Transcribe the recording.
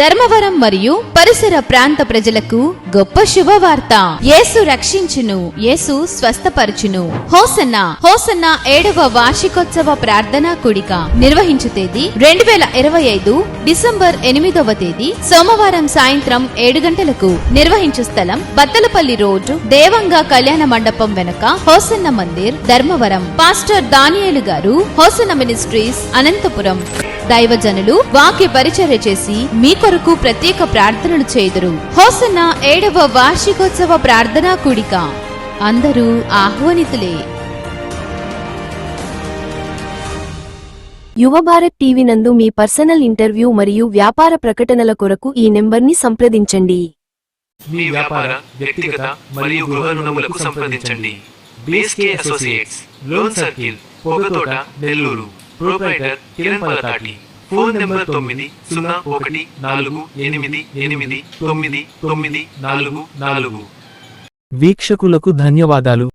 ధర్మవరం మరియు పరిసర ప్రాంత ప్రజలకు గొప్ప శుభవార్త. యేసు రక్షించును యేసు స్వస్థపరచును. హోసన్న హోసన్న ఏడవ వార్షికోత్సవ ప్రార్థనా కూడిక నిర్వహించు తేదీ రెండు వేల ఇరవై ఐదు డిసెంబర్ ఎనిమిదవ తేదీ సోమవారం సాయంత్రం ఏడు గంటలకు నిర్వహించు స్థలం బత్తలపల్లి రోడ్డు దేవంగా కళ్యాణ మండపం వెనుక హోసన్న మందిర్ ధర్మవరం. పాస్టర్ దానియేలు గారు హోసన్న మినిస్ట్రీస్ అనంతపురం. దైవజనులు వాక్య పరిచర్య చేసి మీ కొరకు ప్రత్యేక ప్రార్థనలు చేయుదురు. హోసన్న ఏడవ వార్షికోత్సవ ప్రార్థనా కూడిక. అందరూ ఆహ్వానితులే. యువ భారత్ టీవీ నందు మీ పర్సనల్ ఇంటర్వ్యూ మరియు వ్యాపార ప్రకటనల కొరకు ఈ నెంబర్ని సంప్రదించండి. మీ వ్యాపార వ్యక్తిగత మరియు గృహ రుణములకు సంప్రదించండి. BSK associates loan circle Pogathota Nellore. Proprietor Kiran Palathati phone number తొమ్మిది సున్నా ఒకటి నాలుగు ఎనిమిది ఎనిమిది తొమ్మిది తొమ్మిది నాలుగు నాలుగు. వీక్షకులకు ధన్యవాదాలు.